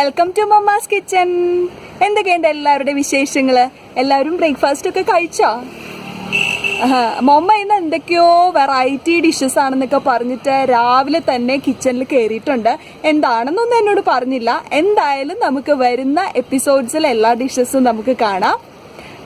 Welcome to mamma's kitchen എന്തൊക്കെയുണ്ട് എല്ലാവരുടെ വിശേഷങ്ങൾ എല്ലാവരും ബ്രേക്ക്ഫാസ്റ്റ് ഒക്കെ കഴിച്ചോ? മമ്മ ഇന്ന് എന്തൊക്കെയോ വെറൈറ്റി ഡിഷസ് ആണെന്നൊക്കെ പറഞ്ഞിട്ട് രാവിലെ തന്നെ കിച്ചണിൽ കയറിയിട്ടുണ്ട് എന്താണെന്നൊന്നും എന്നോട് പറഞ്ഞില്ല. എന്തായാലും നമുക്ക് വരുന്ന എപ്പിസോഡ്സിൽ എല്ലാ ഡിഷസും നമുക്ക് കാണാം.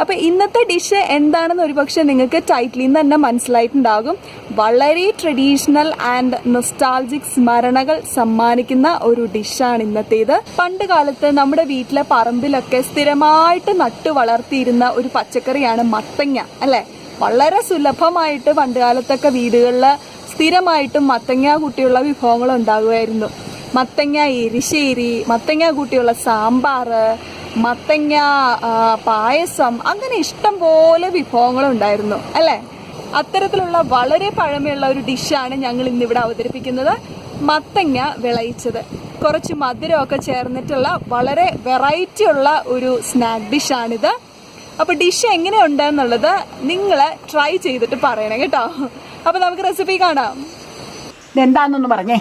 അപ്പൊ ഇന്നത്തെ ഡിഷ് എന്താണെന്ന് ഒരുപക്ഷെ നിങ്ങൾക്ക് ടൈറ്റിലിൽ നിന്ന് തന്നെ മനസ്സിലായിട്ടുണ്ടാകും. വളരെ ട്രഡീഷണൽ ആൻഡ് നൊസ്റ്റാൾജിക് സ്മരണകൾ സമ്മാനിക്കുന്ന ഒരു ഡിഷാണ് ഇന്നത്തേത്. പണ്ട് കാലത്ത് നമ്മുടെ വീട്ടിലെ പറമ്പിലൊക്കെ സ്ഥിരമായിട്ട് നട്ടു വളർത്തിയിരുന്ന ഒരു പച്ചക്കറിയാണ് മത്തങ്ങ അല്ലേ? വളരെ സുലഭമായിട്ട് പണ്ട് കാലത്തൊക്കെ വീടുകളിൽ സ്ഥിരമായിട്ടും മത്തങ്ങ കൂട്ടിയുള്ള വിഭവങ്ങൾ ഉണ്ടാകുമായിരുന്നു. മത്തങ്ങ എരിശ്ശേരി മത്തങ്ങ കൂട്ടിയുള്ള സാമ്പാറ് മത്തങ്ങ പായസം അങ്ങനെ ഇഷ്ടം പോലെ വിഭവങ്ങൾ ഉണ്ടായിരുന്നു അല്ലേ? അത്തരത്തിലുള്ള വളരെ പഴമയുള്ള ഒരു ഡിഷാണ് ഞങ്ങൾ ഇന്നിവിടെ അവതരിപ്പിക്കുന്നത്. മത്തങ്ങ വിളയിച്ചത്. കുറച്ച് മധുരമൊക്കെ ചേർന്നിട്ടുള്ള വളരെ വെറൈറ്റി ഉള്ള ഒരു സ്നാക്ക് ഡിഷാണിത് അപ്പോൾ ഡിഷ് എങ്ങനെയുണ്ട് എന്നുള്ളത് നിങ്ങൾ ട്രൈ ചെയ്തിട്ട് പറയണം കേട്ടോ. അപ്പോൾ നമുക്ക് റെസിപ്പി കാണാം. ഇതെന്താന്നൊന്ന് പറഞ്ഞേ.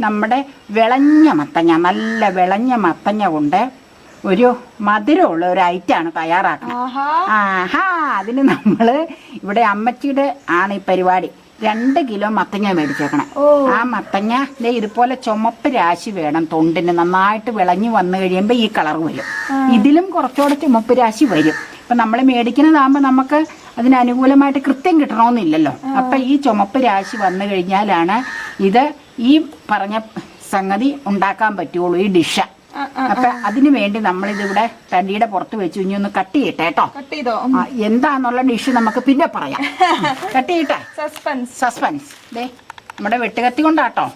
നമ്മുടെ വിളഞ്ഞ മത്തങ്ങ നല്ല വിളഞ്ഞ മത്തങ്ങ കൊണ്ട് ഒരു മധുരമുള്ള ഒരു ഐറ്റാണ് തയ്യാറാക്കുന്നത്. ആഹാ. അതിന് നമ്മൾ ഇവിടെ അമ്മച്ചിയുടെ ആണ് ഈ പരിപാടി. രണ്ട് കിലോ മത്തങ്ങ മേടിച്ചേക്കണേ. ആ മത്തങ്ങ ഇതുപോലെ ചുമപ്പ് രാശി വേണം തൊണ്ടിന്. നന്നായിട്ട് വിളഞ്ഞു വന്നു കഴിയുമ്പോൾ ഈ കളർ വരും. ഇതിലും കുറച്ചുകൂടെ ചുമപ്പ് രാശി വരും. ഇപ്പൊ നമ്മൾ മേടിക്കുന്നതാകുമ്പോ നമുക്ക് അതിന് അനുകൂലമായിട്ട് കൃത്യം കിട്ടണമെന്നില്ലല്ലോ അപ്പൊ ഈ ചുമപ്പ് രാശി വന്നു കഴിഞ്ഞാലാണ് ഇത് ഈ പറഞ്ഞ സംഗതി ഉണ്ടാക്കാൻ പറ്റുള്ളൂ ഈ ഡിഷ്. അപ്പൊ അതിനു വേണ്ടി നമ്മളിതിവിടെ തടിയുടെ പുറത്ത് വെച്ച്. ഇനി ഒന്ന് കട്ട് ചെയ്യട്ടെ കേട്ടോ. കട്ട് ചെയ്തോ? എന്താന്നുള്ള ഡിഷ് നമുക്ക് പിന്നെ പറയാം. കട്ട് ചെയ്യട്ടെ. സസ്പെൻസ്. സസ്പെൻസ്. ദേ നമ്മുടെ വെട്ടുകത്തി കൊണ്ടാട്ടോ.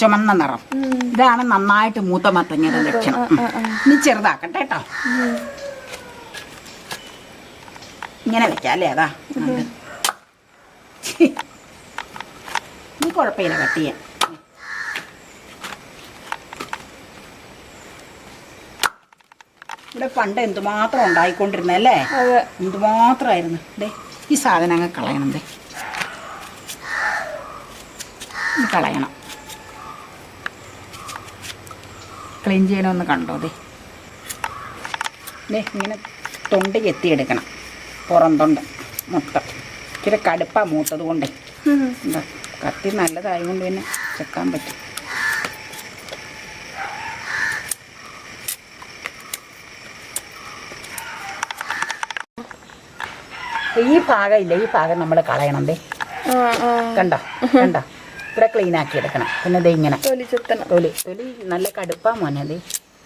ചുമന്ന നിറം. ഇതാണ് നന്നായിട്ട് മൂത്ത മത്തങ്ങയുടെ ലക്ഷണം. ഇനി ചെറുതാക്കട്ടെ കേട്ടോ. ഇങ്ങനെ വെക്കാം അല്ലേ? അതാ. ഇനി കുഴപ്പമില്ല കട്ട് ചെയ്യാൻ ഇവിടെ പണ്ട് എന്തുമാത്രം ഉണ്ടായിക്കൊണ്ടിരുന്നല്ലേ എന്തുമാത്രമായിരുന്നു ദേ ഈ സാധനം അങ്ങ് കളയണം ദേ. ഇത് കളയണം. ക്ലീൻ ചെയ്യണമെന്ന് കണ്ടോ ദേ? ദേ ഇങ്ങനെ തൊണ്ട് ചെത്തിയെടുക്കണം. പുറം മുട്ട. ഇച്ചിരി കടുപ്പാ മൂത്തത് കൊണ്ടേ. എന്താ കത്തി നല്ലതായതുകൊണ്ട് പിന്നെ ചെക്കാൻ പറ്റും. ഈ ഭാഗം ഇല്ല ഈ ഭാഗം നമ്മൾ കളയണം ദേ. കണ്ടോ? കണ്ടോ? ഇവിടെ ക്ലീൻ ആക്കി എടുക്കണം. പിന്നെ ദേ ഇങ്ങനെ. തൊലി തൊലി നല്ല കടുപ്പാ മോനെ ദേ.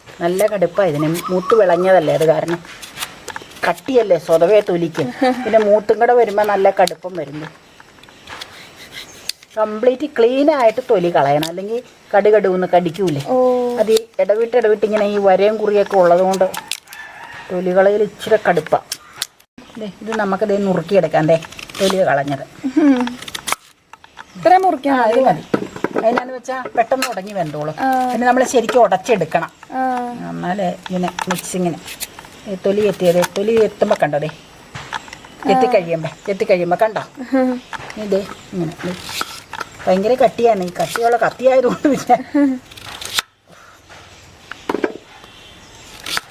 നല്ല കടുപ്പാ ഇതിന്. മൂത്ത് വിളഞ്ഞതല്ലേ അത് കാരണം? കട്ടിയല്ലേ? സ്വതവേ തൊലിക്ക്. പിന്നെ മൂത്തും കൂടെ വരുമ്പോൾ നല്ല കടുപ്പം വരുന്നു. കംപ്ലീറ്റ് ക്ലീൻ ആയിട്ട് തൊലി കളയണം. അല്ലെങ്കിൽ കടുകടുവെന്ന് കടിക്കൂലേ. അത് ഈ ഇടവിട്ട് ഇടവിട്ട് ഇങ്ങനെ ഈ വരയും കുറിയൊക്കെ ഉള്ളതുകൊണ്ട് തൊലികളയിൽ ഇച്ചിരി കടുപ്പാ. ഇത് നമുക്കത് നുറുക്കിയെടുക്കാം. ദേ തൊലി കളഞ്ഞത്. ഇത്ര മുറിക്കാൻ അത് മതി. അതിനാന്ന് വെച്ചാൽ പെട്ടെന്ന് ഉടഞ്ഞു വെന്തോളും. പിന്നെ നമ്മൾ ശരിക്കും ഉടച്ചെടുക്കണം. എന്നാലേ ഇങ്ങനെ മിക്സിങ്ങിന് തൊലി എത്തിയത്. തൊലി എത്തുമ്പോൾ കണ്ടോ ദേ? എത്തിക്കഴിയുമ്പോൾ എത്തിക്കഴിയുമ്പോൾ കണ്ടോ? ഇതേ ഇങ്ങനെ. ഭയങ്കര കട്ടിയാണ്. ഈ കട്ടിയുള്ള കത്തിയായതുകൊണ്ട് പിന്നെ.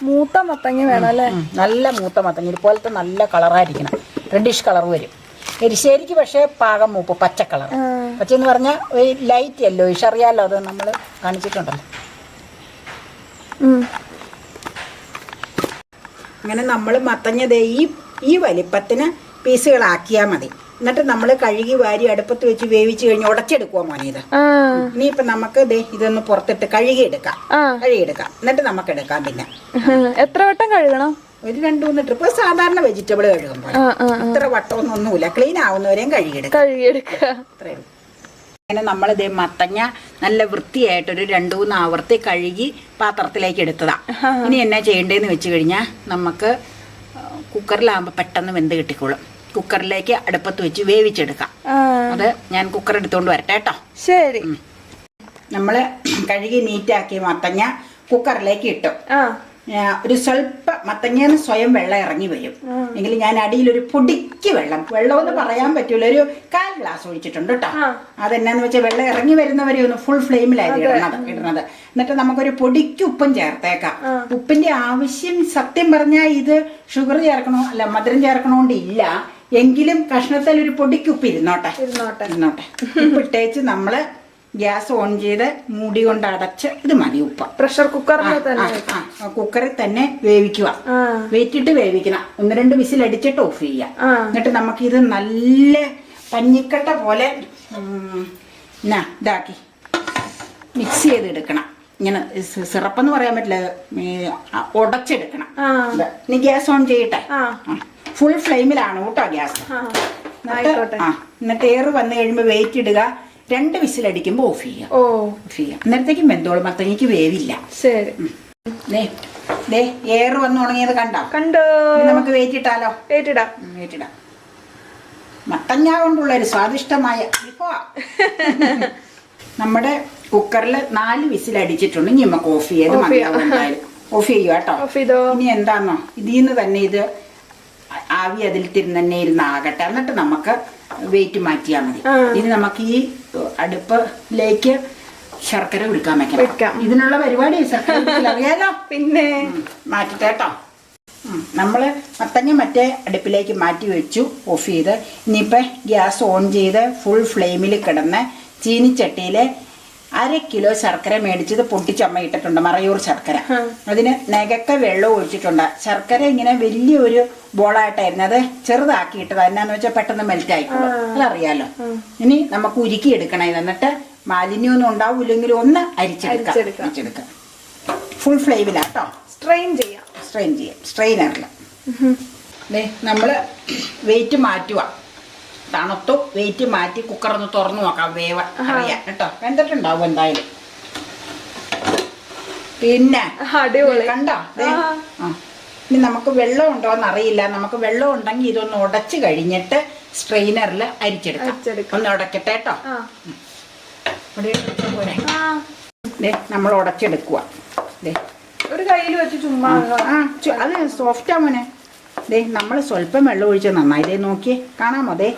മൂത്ത മത്തങ്ങ വേണം അല്ലേ? നല്ല മൂത്ത മത്തങ്ങ. ഇതുപോലത്തെ നല്ല കളറായിരിക്കണം. റെഡിഷ് കളർ വരും. എരിശ്ശേരിക്ക് പക്ഷേ പാകം മൂപ്പ് പച്ച കളർ പച്ച എന്ന് പറഞ്ഞാൽ ഒരു ലൈറ്റ് യെല്ലോയിഷ് അറിയാലോ അത് നമ്മൾ കാണിച്ചിട്ടുണ്ടല്ലോ. അങ്ങനെ നമ്മൾ മത്തങ്ങ ദേ ഈ ഈ വലിപ്പത്തിന് പീസുകളാക്കിയാൽ മതി. എന്നിട്ട് നമ്മൾ കഴുകി വാരി അടുപ്പത്ത് വെച്ച് വേവിച്ച് കഴിഞ്ഞ് ഉടച്ചെടുക്കുക മോനെ ഇത്. ഇനി ഇപ്പൊ നമുക്ക് ഇതൊന്ന് പുറത്തിട്ട് കഴുകിയെടുക്കാം. കഴുകി എടുക്കാം എന്നിട്ട് നമുക്ക് എടുക്കാം പിന്നെ. എത്ര വട്ടം കഴുകണം? ഒരു രണ്ടു മൂന്ന് ട്രിപ്പ്. സാധാരണ വെജിറ്റബിൾ കഴുകുമ്പോൾ ഇത്ര വട്ടമൊന്നും ഒന്നുമില്ല ക്ലീൻ ആവുന്നവരെയും കഴുകിയെടുക്കാം. കഴുകിയെടുക്കുക അത്രയേ ഉള്ളൂ. അങ്ങനെ നമ്മളിത് മത്തങ്ങ നല്ല വൃത്തിയായിട്ട് ഒരു രണ്ടു മൂന്ന് ആവർത്തി കഴുകി പാത്രത്തിലേക്ക് എടുത്തതാണ് ഇനി എന്നാ ചെയ്യേണ്ടതെന്ന് വെച്ച് കഴിഞ്ഞാൽ നമുക്ക് കുക്കറിലാകുമ്പോൾ പെട്ടെന്ന് വെന്ത് കിട്ടിക്കോളും. കുക്കറിലേക്ക് അടുപ്പത്ത് വെച്ച് വേവിച്ചെടുക്കാം. അത് ഞാൻ കുക്കർ എടുത്തുകൊണ്ട് വരട്ടെ കേട്ടോ. ശരി. നമ്മൾ കഴുകി നീറ്റാക്കിയ മത്തങ്ങ കുക്കറിലേക്ക് ഇട്ടു. ഒരു സ്വല്പ മത്തങ്ങേന്ന് സ്വയം വെള്ളം ഇറങ്ങി വരും. എങ്കിൽ ഞാൻ അടിയിൽ ഒരു പൊടിക്ക് വെള്ളം വെള്ളം എന്ന് പറയാൻ പറ്റൂല ഒരു കാൽ ഗ്ലാസ് ഒഴിച്ചിട്ടുണ്ട് കേട്ടോ അതെന്നാന്ന് വെച്ചാൽ വെള്ളം ഇറങ്ങി വരുന്നവരെ ഒന്ന് ഫുൾ ഫ്ലെയിമിലായിരുന്നു ഇടുന്നത് ഇടുന്നത്. എന്നിട്ട് നമുക്കൊരു പൊടിക്ക് ഉപ്പും ചേർത്തേക്കാം. ഉപ്പിന്റെ ആവശ്യം സത്യം പറഞ്ഞാൽ ഇത് ഷുഗർ ചേർക്കണോ അല്ല മധുരം ചേർക്കണോണ്ടില്ല എങ്കിലും കഷ്ണത്തിൽ ഒരു പൊടിക്ക് ഉപ്പ് ഇരുന്നോട്ടെ. ഇരുന്നോട്ടെ. ഇരുന്നോട്ടെ. ഉപ്പിട്ടേച്ച് നമ്മൾ ഗ്യാസ് ഓൺ ചെയ്ത് മൂടി കൊണ്ട് അടച്ച് ഇത് മതി ഉപ്പ. പ്രഷർ കുക്കറിൽ തന്നെ കുക്കറിൽ തന്നെ വേവിക്കുക. വേറ്റിട്ട് വേവിക്കണം. ഒന്ന് രണ്ട് വിസിൽ അടിച്ചിട്ട് ഓഫ് ചെയ്യാം എന്നിട്ട് നമുക്ക് ഇത് നല്ല പഞ്ഞിക്കട്ട പോലെ ഇതാക്കി. മിക്സ് ചെയ്ത് എടുക്കണം ഇങ്ങനെ സിറപ്പ് സിറപ്പെന്ന് പറയാൻ പറ്റില്ല. ഉടച്ചെടുക്കണം. ഇനി ഗ്യാസ് ഓൺ ചെയ്യട്ടെ? ഫുൾ ഫ്ലെയിമിലാണ് കേട്ടോ ഗ്യാസ്. എന്നിട്ട് എയർ വന്നു കഴിയുമ്പോൾ വെയിറ്റ് ഇടുക. രണ്ട് വിസിൽ അടിക്കുമ്പോൾ ഓഫ് ചെയ്യാം. ഓ. ഓഫ് ചെയ്യാം. അന്നേരത്തേക്കും വെന്തോളും മത്തങ്ങയ്ക്ക് വേവില്ല. ശരി. ദേ ദേ എയർ വന്നു തുടങ്ങിയത് കണ്ടോ? കണ്ടോ? നമുക്ക് വേറ്റിട്ടാലോ? വേറ്റിടാം. വേറ്റിടാം. മത്തങ്ങ കൊണ്ടുള്ള ഒരു സ്വാദിഷ്ടമായ വിഭവ. നമ്മുടെ കുക്കറിൽ നാല് വിസിൽ അടിച്ചിട്ടുണ്ട് ഇനി നമുക്ക് ഓഫ് ചെയ്ത്. മതിയാവും എന്തായാലും. ഓഫ് ചെയ്യുക കേട്ടോ ഇനി എന്താണോ ഇതിൽ നിന്ന് തന്നെ ഇത് ആവി അതിൽ തിരുന്ന് ഇരുന്നാകട്ടെ ഇരുന്ന് ആകട്ടെ എന്നിട്ട് നമുക്ക് വെയിറ്റ് മാറ്റിയാൽ മതി. ഇനി നമുക്ക് ഈ അടുപ്പിലേക്ക് ശർക്കര ഉരുക്കാൻ വെക്കാം. ഇതിനുള്ള പരിപാടി ശർക്കര അറിയാലോ പിന്നെ? മാറ്റിട്ട് കേട്ടോ. ഉം. നമ്മൾ മത്തങ്ങ മറ്റേ അടുപ്പിലേക്ക് മാറ്റി വെച്ചു ഓഫ് ചെയ്ത്. ഇനിയിപ്പോൾ ഗ്യാസ് ഓൺ ചെയ്ത് ഫുൾ ഫ്ലെയിമിൽ കിടന്ന് ചീനിച്ചട്ടിയിൽ അര കിലോ ശർക്കര മേടിച്ചത് പൊട്ടിച്ചമ്മ ഇട്ടിട്ടുണ്ട് മറയൂർ ശർക്കര. അതിന് നെകക്ക വെള്ളം ഒഴിച്ചിട്ടുണ്ട്. ശർക്കര ഇങ്ങനെ വലിയൊരു ബോളായിട്ടായിരുന്നു. അത് ചെറുതാക്കിയിട്ടത്. എന്നാന്ന് വെച്ചാൽ പെട്ടെന്ന് മെൽറ്റ് ആയിക്കോളും. അതറിയാലോ. ഇനി നമുക്ക് ഉരുക്കി എടുക്കണം ഇത്. എന്നിട്ട് മാലിന്യമൊന്നും ഉണ്ടാവില്ലെങ്കിലും ഒന്ന് അരിച്ചെടുക്കാം. അരിച്ചെടുക്കാം. ഫുൾ ഫ്ലെയിമിലാട്ടോ സ്ട്രെയിൻ ചെയ്യാം. സ്ട്രെയിൻ ചെയ്യാം. സ്ട്രെയിനറിൽ നമ്മൾ വെയിറ്റ് മാറ്റുക തണുത്തു വെയിറ്റ് മാറ്റി കുക്കർ ഒന്ന് തുറന്നു നോക്കാം. വേവ അറിയാം കേട്ടോ. വെന്തിട്ടുണ്ടാവും എന്തായാലും. പിന്നെ കണ്ടോ. ഇനി നമുക്ക് വെള്ളം ഉണ്ടോ എന്ന് അറിയില്ല. നമുക്ക് വെള്ളം ഉണ്ടെങ്കിൽ ഇതൊന്ന് ഉടച്ചു കഴിഞ്ഞിട്ട് സ്ട്രെയിനറിൽ അരിച്ചെടുക്കാം. ഒന്ന് ഉടക്കട്ടെ കേട്ടോ. നമ്മൾ ഉടച്ചെടുക്കുക ഒരു കയ്യിൽ വെച്ച് ചുമ്മാ അത് സോഫ്റ്റാ മോനെ. ദേ നമ്മൾ സ്വല്പം വെള്ളം ഒഴിച്ച് നന്നായി. ദേ നോക്കിയേ കാണാമോ? ദേ.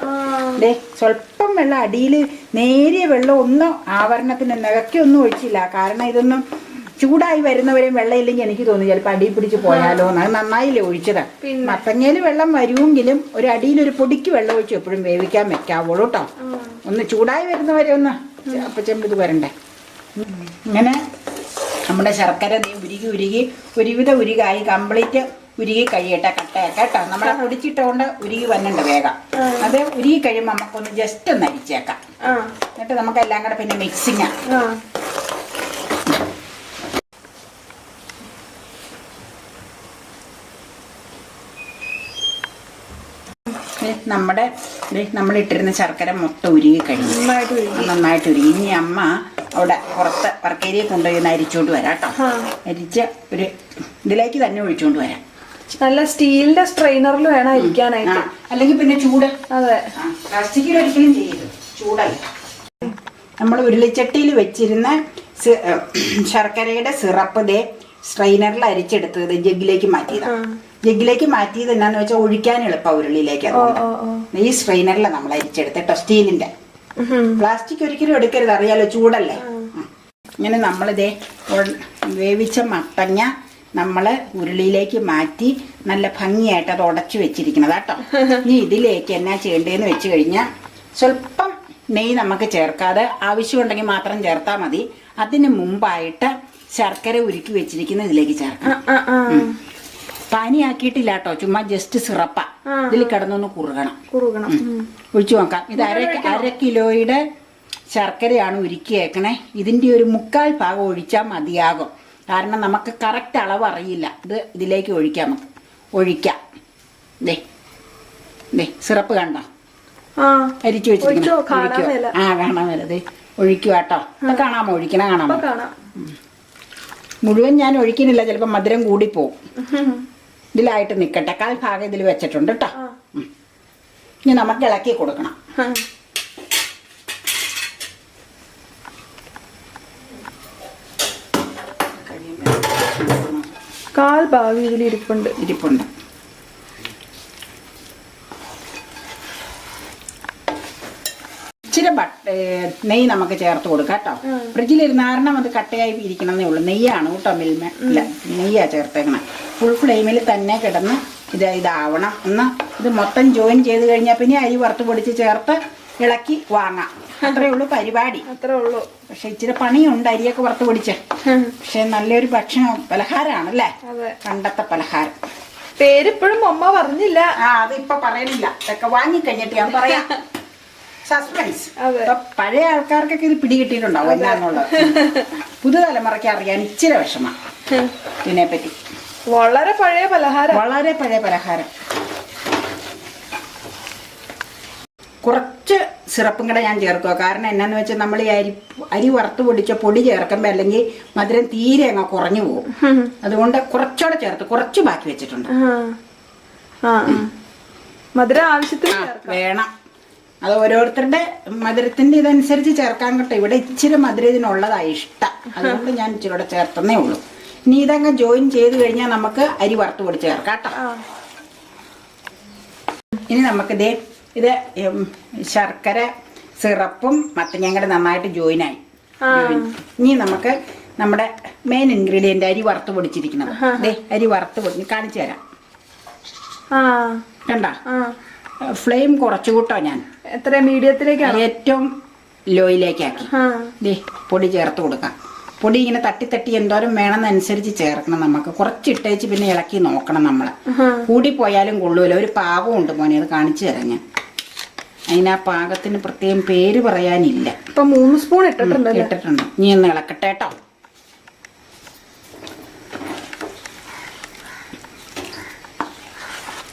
ദേ സ്വല്പം വെള്ളം അടിയിൽ നേരിയ വെള്ളം ഒന്നും ആവരണത്തിന് നികക്കൊന്നും ഒഴിച്ചില്ല. കാരണം ഇതൊന്നും ചൂടായി വരുന്നവരെയും വെള്ളം ഇല്ലെങ്കിൽ എനിക്ക് തോന്നി ചിലപ്പോൾ അടിയിൽ പിടിച്ച് പോയാലോ എന്ന്. അത് നന്നായില്ലേ ഒഴിച്ചത്? മത്തങ്ങയിൽ വെള്ളം വരുമെങ്കിലും ഒരു അടിയിൽ ഒരു പൊടിക്ക് വെള്ളം ഒഴിച്ച് എപ്പോഴും വേവിക്കാൻ വെക്കാവുള്ളൂ കേട്ടോ ഒന്ന് ചൂടായി വരുന്നവരെ ഒന്ന് അപ്പച്ചമ്പ് ഇത് വരണ്ടേ. ഇങ്ങനെ നമ്മുടെ ശർക്കര നീ ഉരുകി ഉരുകി ഒരുവിധ ഉരുകായി കംപ്ലീറ്റ് ഉരുകി കഴിയട്ടെ കട്ടയൊക്കെ കേട്ടോ? നമ്മളെ പൊടിച്ചിട്ടുകൊണ്ട് ഉരുകി വന്നിട്ടുണ്ട് വേഗം. അത് ഉരുകി കഴിയുമ്പോൾ നമുക്കൊന്ന് ജസ്റ്റ് ഒന്ന് അരിച്ചേക്കാം. എന്നിട്ട് നമുക്ക് എല്ലാം കൂടെ പിന്നെ മിക്സിങ് നമ്മുടെ നമ്മളിട്ടിരുന്ന നമ്മൾ ശർക്കര മൊത്തം ഉരുകി കഴിഞ്ഞു. നന്നായിട്ട് ഉരുകി. ഇനി അമ്മ അവിടെ പുറത്ത് വർക്കേരിയെ കൊണ്ടുപോയി ഒന്ന് അരിച്ചോണ്ട് വരാം കേട്ടോ. അരിച്ച് ഒരു ഇതിലേക്ക് തന്നെ ഒഴിച്ചോണ്ട് വരാം. നല്ല സ്റ്റീലിന്റെ സ്ട്രെയിനറിൽ വേണം ഇരിക്കാനായിട്ട് അല്ലെങ്കിൽ പിന്നെ ചൂട്. അതെ. പ്ലാസ്റ്റിക്കിൽ ഒരിക്കലും ചെയ്യരുത്. ചൂടല്ല. നമ്മൾ ഉരുളിച്ചട്ടിയിൽ വെച്ചിരുന്ന ശർക്കരയുടെ സിറപ്പ് ദേ സ്ട്രെയിനറിൽ അരിച്ചെടുത്തത് ജഗ്ഗിലേക്ക് മാറ്റിയതാണ് ജഗ്ഗിലേക്ക് മാറ്റിയത് എന്നാന്ന് വെച്ചാൽ ഒഴിക്കാൻ എളുപ്പം ഉരുളിയിലേക്ക് അതുകൊണ്ട്. ഈ സ്ട്രെയിനറിൽ നമ്മൾ അരിച്ചെടുത്ത കേട്ടോ സ്റ്റീലിന്റെ. പ്ലാസ്റ്റിക് ഒരിക്കലും എടുക്കരുത് അറിയാലോ ചൂടല്ലേ? ഇങ്ങനെ നമ്മളിതേ വേവിച്ച മത്തങ്ങ നമ്മൾ ഉരുളിയിലേക്ക് മാറ്റി നല്ല ഭംഗിയായിട്ട് അത് ഉടച്ചു വെച്ചിരിക്കുന്നത് കേട്ടോ ഇനി ഇതിലേക്ക് എന്നാ ചെയ്യേണ്ടതെന്ന് വെച്ച് കഴിഞ്ഞാൽ സ്വല്പം നെയ്യ് നമുക്ക് ചേർക്കാതെ ആവശ്യമുണ്ടെങ്കിൽ മാത്രം ചേർത്താൽ മതി. അതിന് മുമ്പായിട്ട് ശർക്കര ഉരുക്കി വെച്ചിരിക്കുന്ന ഇതിലേക്ക് ചേർക്കണം. പാനിയാക്കിയിട്ടില്ല കേട്ടോ ചുമ്മാ ജസ്റ്റ് സിറപ്പ. ഇതിൽ കിടന്നൊന്ന് കുറുകണം. കുറുകണം. ഒഴിച്ചു നോക്കാം. ഇത് അര അര കിലോയുടെ ശർക്കരയാണ് ഉരുക്കിയേക്കണേ. ഇതിന്റെ ഒരു മുക്കാൽ ഭാഗം ഒഴിച്ചാൽ മതിയാകും. കാരണം നമുക്ക് കറക്റ്റ് അളവ് അറിയില്ല. ഇത് ഇതിലേക്ക് ഒഴിക്കാം നമുക്ക്. ഒഴിക്കാം. ദേ. ദേ സിറപ്പ് കണ്ടോ? അരിച്ചു വെച്ചിരിക്കുന്നു. ആ കാണാൻ ദേ ഒഴിക്കുക കേട്ടോ. കാണാമോ? ഒഴിക്കണ കാണാമോ? കാണാം. മുഴുവൻ ഞാൻ ഒഴിക്കുന്നില്ല. ചിലപ്പോൾ മധുരം കൂടിപ്പോവും. ഉഹും. ഇതിലായിട്ട് നിൽക്കട്ടെ കാൽ ഭാഗം ഇതിൽ വെച്ചിട്ടുണ്ട് കേട്ടോ. ഇനി നമുക്ക് ഇളക്കി കൊടുക്കണം. കാൽ ഭാഗം ഇതിൽ ഇരിപ്പുണ്ട്. ഇരിപ്പുണ്ട്. ഇച്ചിരി നെയ്യ് നമുക്ക് ചേർത്ത് കൊടുക്കാം കേട്ടോ. ഫ്രിഡ്ജിലിരുന്ന് കാരണം അത് കട്ടയായി ഇരിക്കണമെന്നേ ഉള്ളൂ. നെയ്യാണ് കേട്ടോ മിൽമ ഇല്ല നെയ്യാ ചേർത്തേക്കണം. ഫുൾ ഫ്ലെയിമിൽ തന്നെ കിടന്ന് ഇത് ഇതാവണം. ഒന്ന് ഇത് മൊത്തം ജോയിൻ ചെയ്ത് കഴിഞ്ഞാൽ പിന്നെ അരി വറുത്ത് പൊടിച്ച് ചേർത്ത് ഇളക്കി വാങ്ങാം. അത്രേ ഉള്ളൂ പരിപാടി. അത്രേ ഉള്ളൂ. പക്ഷെ ഇച്ചിരി പണിയുണ്ട് അരിയൊക്കെ വറുത്ത് പിടിച്ച്. പക്ഷെ നല്ലൊരു ഭക്ഷണം പലഹാരമാണല്ലേ? അതെ. പണ്ടത്തെ പലഹാരം. പേരിപ്പോഴും അമ്മ പറഞ്ഞില്ല. ആ അത് ഇപ്പൊ പറയണില്ല ഇതൊക്കെ വാങ്ങിക്കഴിഞ്ഞിട്ട് ഞാൻ പറയാം. സസ്പെൻസ്. പഴയ ആൾക്കാർക്കൊക്കെ ഇത് പിടികിട്ടിയിട്ടുണ്ടാവും എന്താന്നുള്ളത് പുതുതലമുറയ്ക്ക് അറിയാൻ ഇച്ചിരി ഇതിനെ പറ്റി വളരെ പഴയ പലഹാരം. വളരെ പഴയ പലഹാരം. കുറച്ച് സിറപ്പും കൂടെ ഞാൻ ചേർക്കുക കാരണം എന്നാന്ന് വെച്ചാൽ നമ്മൾ ഈ അരി അരി വറുത്ത് പൊടിച്ച പൊടി ചേർക്കുമ്പോൾ അല്ലെങ്കിൽ മധുരം തീരെ അങ്ങ് കുറഞ്ഞു പോകും. അതുകൊണ്ട് കുറച്ചുകൂടെ ചേർത്ത് കുറച്ച് ബാക്കി വെച്ചിട്ടുണ്ട്. മധുരം ആവശ്യത്തിന്. വേണം. അത് ഓരോരുത്തരുടെ മധുരത്തിന്റെ ഇതനുസരിച്ച് ചേർക്കാൻ കേട്ടോ. ഇവിടെ ഇച്ചിരി മധുരം ഇതിനുള്ളതായി ഇഷ്ടം. അതുകൊണ്ട് ഞാൻ ഇച്ചിരി കൂടെ ചേർത്തന്നേ ഉള്ളൂ. ഇനി ഇതങ്ങ് ജോയിൻ ചെയ്ത് കഴിഞ്ഞാൽ നമുക്ക് അരി വറുത്ത് പൊടി ചേർക്കാം കേട്ടോ. ഇനി നമുക്കിതേ ഇത് ശർക്കര സിറപ്പും മത്തങ്ങയും ഞങ്ങൾ നന്നായിട്ട് ജോയിൻ ആയി. ഇനി നമുക്ക് നമ്മുടെ മെയിൻ ഇൻഗ്രീഡിയന്റ് അരി വറുത്ത് പൊടിച്ചിരിക്കണം ദേ അരി വറുത്ത് പൊടി കാണിച്ചു തരാം. കണ്ട? ഫ്ലെയിം കുറച്ചു കൂട്ടോ ഞാൻ. എത്ര മീഡിയത്തിലേക്കാണ് ഏറ്റവും ലോയിലേക്കാക്കി ദേ പൊടി ചേർത്ത് കൊടുക്കാം. പൊടി ഇങ്ങനെ തട്ടി തട്ടി എന്തോരം വേണമെന്നനുസരിച്ച് ചേർക്കണം നമുക്ക്. കുറച്ചിട്ടേച്ച് പിന്നെ ഇളക്കി നോക്കണം നമ്മൾ കൂടിപ്പോയാലും കൊള്ളൂല. ഒരു പാകമുണ്ട് മോനെ അത് കാണിച്ചു തരാം ഞാൻ. അതിന് ആ പാകത്തിന് പ്രത്യേകം പേര് പറയാനില്ല. ഇപ്പൊ മൂന്ന് സ്പൂൺ ഇട്ടിട്ടുണ്ട് ഇട്ടിട്ടുണ്ട്. നീ ഒന്ന് ഇളക്കട്ടെ കേട്ടോ.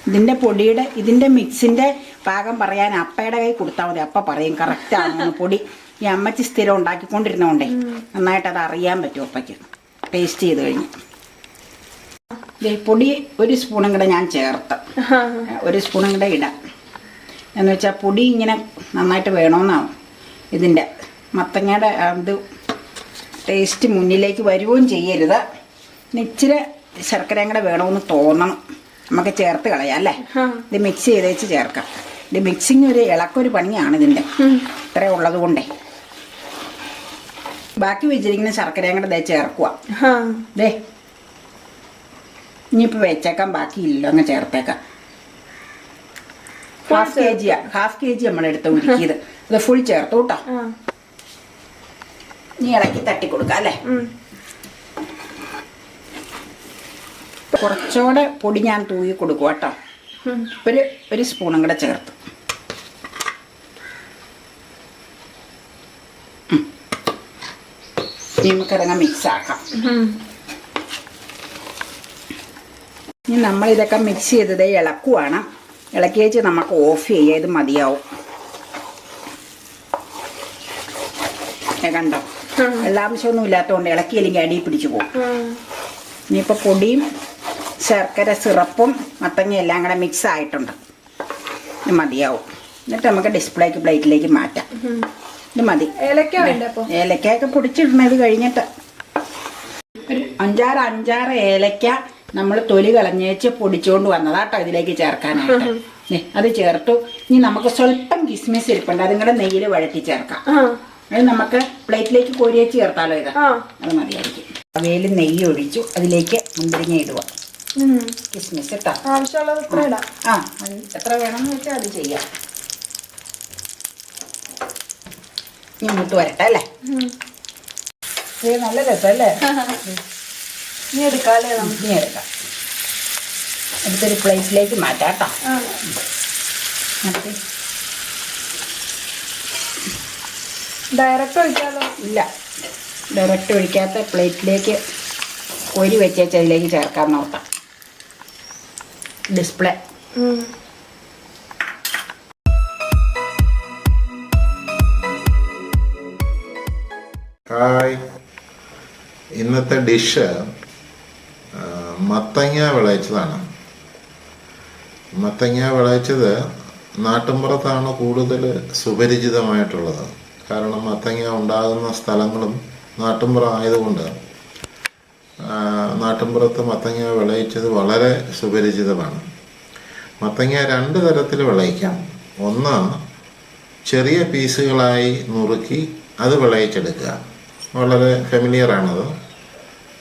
ഇതിന്റെ പൊടിയുടെ ഇതിന്റെ മിക്സിന്റെ പാകം പറയാൻ അപ്പയുടെ കൈ കൊടുത്താൽ മതി. അപ്പ പറയും കറക്റ്റ് ആണ് പൊടി ഈ അമ്മച്ചി സ്ഥിരം ഉണ്ടാക്കിക്കൊണ്ടിരുന്നോണ്ടേ നന്നായിട്ട് അത് അറിയാൻ പറ്റും അപ്പയ്ക്ക്. ടേസ്റ്റ് ചെയ്ത് കഴിഞ്ഞ്. പൊടി ഒരു സ്പൂണും കൂടെ ഞാൻ ചേർത്ത്. ഒരു സ്പൂണും കൂടെ ഇടാം. എന്ന് വെച്ചാൽ പൊടി ഇങ്ങനെ നന്നായിട്ട് വേണമെന്നാവും ഇതിന്റെ മത്തങ്ങയുടെ ഇത് ടേസ്റ്റ് മുന്നിലേക്ക് വരുകയും ചെയ്യരുത്. ഇച്ചിരി ശർക്കരയും കൂടെ വേണമെന്ന് തോന്നണം. നമുക്ക് ചേർത്ത് കളയാം അല്ലേ? ഇത് മിക്സ് ചെയ്ത് വെച്ച് ചേർക്കാം. ഇത് മിക്സിങ് ഒരു ഇളക്കൊരു പണിയാണ് ഇതിന്റെ ഇത്രയുള്ളത് കൊണ്ടേ ബാക്കി വെച്ചിരിക്കുന്ന ശർക്കരയും കൂടെ ദേ ചേർക്കുക. ദേ ഇനിയിപ്പോൾ വെച്ചേക്കാൻ ബാക്കിയില്ലല്ലോ അങ്ങ് ചേർത്തേക്കാം. ഹാഫ് കെ ജിയാ ഹാഫ് കെ ജി നമ്മളെടുത്ത് ഉരുക്കിയത്. അത് ഫുൾ ചേർത്തു കേട്ടോ. നീ ഇളക്കി തട്ടി കൊടുക്കാം അല്ലേ. കുറച്ചുകൂടെ പൊടി ഞാൻ തൂങ്ങി കൊടുക്കും കേട്ടോ. ഒരു ഒരു സ്പൂണും കൂടെ ചേർത്ത്. ഇനി നമുക്കതങ്ങ് മിക്സ് ആക്കാം. ഇനി നമ്മൾ ഇതൊക്കെ മിക്സ് ചെയ്തത് ഇളക്കുവാണ്. ഇളക്കി വെച്ച് നമുക്ക് ഓഫ് ചെയ്യാം ഇത് മതിയാവും. കണ്ടോ? വെള്ളാംശമൊന്നും ഇല്ലാത്തതുകൊണ്ട് ഇളക്കിയില്ലെങ്കിൽ അടി പിടിച്ചു പോകും. ഇനിയിപ്പോൾ പൊടിയും ശർക്കര സിറപ്പും മത്തങ്ങയും എല്ലാം കൂടെ മിക്സ് ആയിട്ടുണ്ട്. മതിയാവും. എന്നിട്ട് നമുക്ക് ഡിസ്പ്ലേക്ക് പ്ലേറ്റിലേക്ക് മാറ്റാം. ഇത് മതി. ഏലക്ക വേണ്ട പൊടിച്ചിടണത് ഏലക്കയൊക്കെ പൊടിച്ചിടണം ഇത് കഴിഞ്ഞിട്ട്. ഒരു അഞ്ചാറ് അഞ്ചാറ് ഏലക്ക നമ്മൾ തൊലി കളഞ്ഞേച്ച് പൊടിച്ചുകൊണ്ട് വന്നതാട്ടോ ഇതിലേക്ക് ചേർക്കാനായിട്ട്. അത് ചേർത്തു. ഇനി നമുക്ക് സ്വല്പം കിസ്മിസ് ഇരിപ്പുണ്ട്. അതും കൂടെ നെയ്യിൽ വഴറ്റി ചേർക്കാം. അത് നമുക്ക് പ്ലേറ്റിലേക്ക് കോരിയേച്ച് ചേർത്താലോ ഇത്? അത് മതിയായിരിക്കും. അവയിൽ നെയ്യ് ഒഴിച്ചു. അതിലേക്ക് മുന്തിരിങ്ങ ഇടുക. കിസ്മിസ് ഇട്ടാം ആ എത്ര വേണമെന്ന് വെച്ചാൽ അത് ചെയ്യാം. ഇനി മൂത്ത് വരട്ടെ അല്ലേ. ഇത് നല്ല രസമല്ലേ? ഇനി എടുക്കാല്ലേ നമുക്ക്? ഇനി എടുക്കാം. അടുത്തൊരു പ്ലേറ്റിലേക്ക് മാറ്റാട്ടോ കേട്ടോ. ഡയറക്റ്റ് ഒഴിക്കാലോ? ഇല്ല. ഡയറക്റ്റ് ഒഴിക്കാത്ത പ്ലേറ്റിലേക്ക് കോരി വെച്ചേച്ച് അതിലേക്ക് ചേർക്കാൻ നോക്കാം ഡിസ്പ്ലേ ഹായ് ഇന്നത്തെ ഡിഷ് മത്തങ്ങ വിളയിച്ചതാണ്. മത്തങ്ങ വിളയിച്ചത് നാട്ടിൻപുറത്താണ് കൂടുതൽ സുപരിചിതമായിട്ടുള്ളത്. കാരണം മത്തങ്ങ ഉണ്ടാകുന്ന സ്ഥലങ്ങളും നാട്ടിൻപുറം ആയതുകൊണ്ട് നാട്ടിൻപുറത്ത് മത്തങ്ങ വിളയിച്ചത് വളരെ സുപരിചിതമാണ്. മത്തങ്ങ രണ്ട് തരത്തിൽ വിളയിക്കാം. ഒന്ന് ചെറിയ പീസുകളായി നുറുക്കി അത് വിളയിച്ചെടുക്കുക. വളരെ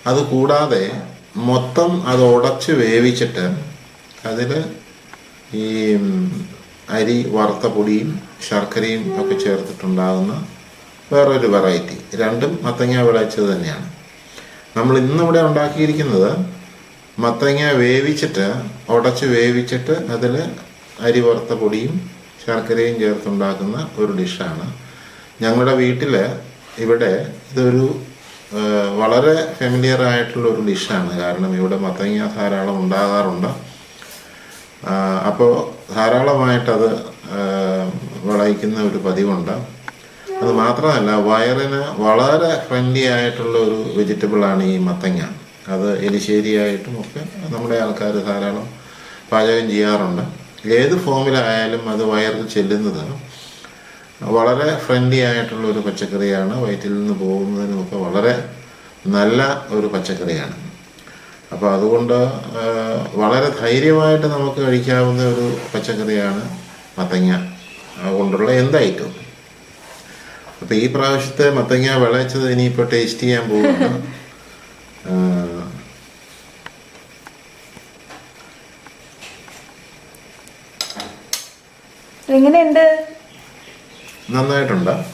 അത് കൂടാതെ മൊത്തം അത് ഉടച്ച് വേവിച്ചിട്ട് അതിൽ ഈ അരി വറുത്ത പൊടിയും ശർക്കരയും ഒക്കെ ചേർത്തിട്ടുണ്ടാകുന്ന വേറൊരു വെറൈറ്റി രണ്ടും മത്തങ്ങ വിളയിച്ചത് തന്നെയാണ്. നമ്മൾ ഇന്നിവിടെ ഉണ്ടാക്കിയിരിക്കുന്നത് മത്തങ്ങ വേവിച്ചിട്ട് ഉടച്ച് വേവിച്ചിട്ട് അതിൽ അരി വറുത്ത പൊടിയും ശർക്കരയും ചേർത്തുണ്ടാക്കുന്ന ഒരു ഡിഷാണ് ഞങ്ങളുടെ വീട്ടിൽ ഇവിടെ ഇതൊരു വളരെ ഫെമിലിയർ ആയിട്ടുള്ള ഒരു ഡിഷാണ് കാരണം ഇവിടെ മത്തങ്ങ ധാരാളം ഉണ്ടാകാറുണ്ട്. അപ്പോൾ ധാരാളമായിട്ടത് വിളയിക്കുന്ന ഒരു പതിവുണ്ട്. അത് മാത്രമല്ല വയറിന് വളരെ ഫ്രണ്ട്ലി ആയിട്ടുള്ള ഒരു വെജിറ്റബിളാണ് ഈ മത്തങ്ങ. അത് എലിശ്ശേരിയായിട്ടും ഒക്കെ നമ്മുടെ ആൾക്കാർ ധാരാളം പാചകം ചെയ്യാറുണ്ട്. ഏത് ഫോമിലായാലും അത് വയറിൽ ചെല്ലുന്നത് വളരെ ഫ്രണ്ട്ലി ആയിട്ടുള്ള ഒരു പച്ചക്കറിയാണ് വയറ്റിൽ നിന്ന് പോകുന്നതിനുമൊക്കെ വളരെ നല്ല ഒരു പച്ചക്കറിയാണ്. അപ്പോൾ അതുകൊണ്ട് വളരെ ധൈര്യമായിട്ട് നമുക്ക് കഴിക്കാവുന്ന ഒരു പച്ചക്കറിയാണ് മത്തങ്ങ കൊണ്ടുള്ള എന്തായിട്ടും അപ്പം അപ്പോൾ ഈ പ്രാവശ്യത്തെ മത്തങ്ങ വിളയിച്ചത് ഇനിയിപ്പോൾ ടേസ്റ്റ് ചെയ്യാൻ പോകുന്നു എങ്ങനെയുണ്ട്? നന്നായിട്ടുണ്ട്.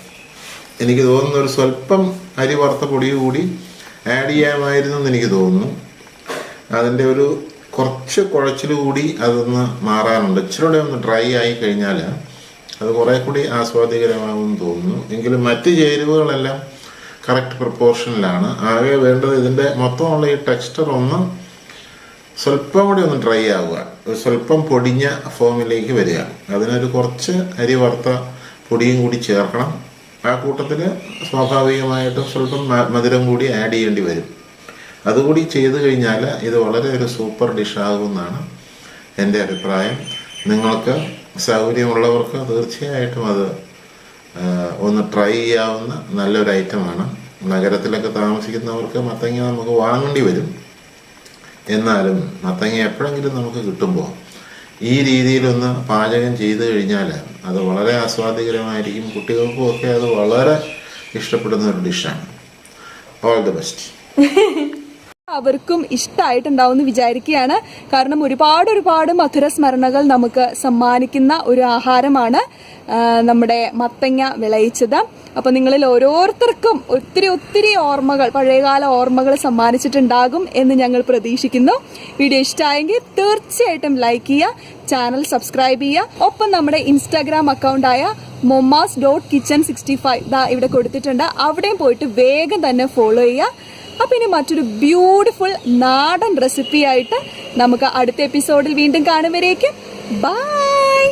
എനിക്ക് തോന്നുന്നു ഒരു സ്വല്പം അരി വറുത്ത പൊടി കൂടി ആഡ് ചെയ്യാമായിരുന്നു എന്ന് എനിക്ക് തോന്നുന്നു. അതിന്റെ ഒരു കുറച്ച് കുഴച്ചിൽ കൂടി അതൊന്ന് മാറാനുണ്ട്. ഇച്ചിരി ഒന്ന് ഡ്രൈ ആയി കഴിഞ്ഞാൽ അത് കുറേ കൂടി ആസ്വാദികരമാകുമെന്ന് തോന്നുന്നു. എങ്കിലും മറ്റ് ചേരുവകളെല്ലാം കറക്റ്റ് പ്രപ്പോർഷനിലാണ് ആകെ വേണ്ടത് ഇതിന്റെ മൊത്തമുള്ള ഈ ടെക്സ്ചർ ഒന്ന് സ്വല്പം കൂടി ഒന്ന് ഡ്രൈ ആവുക. സ്വല്പം പൊടിഞ്ഞ ഫോമിലേക്ക് വരിക. അതിനൊരു കുറച്ച് അരി വറുത്ത പൊടിയും കൂടി ചേർക്കണം. ആ കൂട്ടത്തിൽ സ്വാഭാവികമായിട്ടും സ്വല്പം മധുരം കൂടി ആഡ് ചെയ്യേണ്ടി വരും. അതുകൂടി ചെയ്തു കഴിഞ്ഞാൽ ഇത് വളരെ ഒരു സൂപ്പർ ഡിഷാകുമെന്നാണ് എന്റെ അഭിപ്രായം. നിങ്ങൾക്ക് സൗകര്യമുള്ളവർക്ക് തീർച്ചയായിട്ടും അത് ഒന്ന് ട്രൈ ചെയ്യാവുന്ന നല്ലൊരു ഐറ്റമാണ് നഗരത്തിലൊക്കെ താമസിക്കുന്നവർക്ക് മത്തങ്ങ നമുക്ക് വാങ്ങേണ്ടി വരും. എന്നാലും മത്തങ്ങ എപ്പോഴെങ്കിലും നമുക്ക് കിട്ടുമ്പോൾ ഈ രീതിയിലൊന്ന് പാചകം ചെയ്തു കഴിഞ്ഞാൽ അത് വളരെ ആസ്വാദ്യകരമായിരിക്കും. കുട്ടികൾക്കും ഒക്കെ അത് വളരെ ഇഷ്ടപ്പെടുന്ന ഒരു ഡിഷാണ്. ഓൾ ദി ബെസ്റ്റ് അവർക്കും ഇഷ്ടമായിട്ടുണ്ടാവും എന്ന് വിചാരിക്കുകയാണ്. കാരണം ഒരുപാട് ഒരുപാട് മധുര സ്മരണകൾ നമുക്ക് സമ്മാനിക്കുന്ന ഒരു ആഹാരമാണ് നമ്മുടെ മത്തങ്ങ വിളയിച്ചത്. അപ്പൊ നിങ്ങളിൽ ഓരോരുത്തർക്കും ഒത്തിരി ഒത്തിരി ഓർമ്മകൾ പഴയകാല ഓർമ്മകൾ സമ്മാനിച്ചിട്ടുണ്ടാകും എന്ന് ഞങ്ങൾ പ്രതീക്ഷിക്കുന്നു. വീഡിയോ ഇഷ്ടമായെങ്കിൽ തീർച്ചയായിട്ടും ലൈക്ക് ചെയ്യുക ചാനൽ സബ്സ്ക്രൈബ് ചെയ്യുക. ഒപ്പം നമ്മുടെ Instagram അക്കൗണ്ടായ Momas dot kitchen sixty five ഇവിടെ കൊടുത്തിട്ടുണ്ട്. അവിടെയും പോയിട്ട് വേഗം തന്നെ ഫോളോ ചെയ്യുക. അപ്പോൾ ഇനി മറ്റൊരു ബ്യൂട്ടിഫുൾ നാടൻ റെസിപ്പിയായിട്ട് നമുക്ക് അടുത്ത എപ്പിസോഡിൽ വീണ്ടും കാണുമ്പോഴേക്കും ബൈ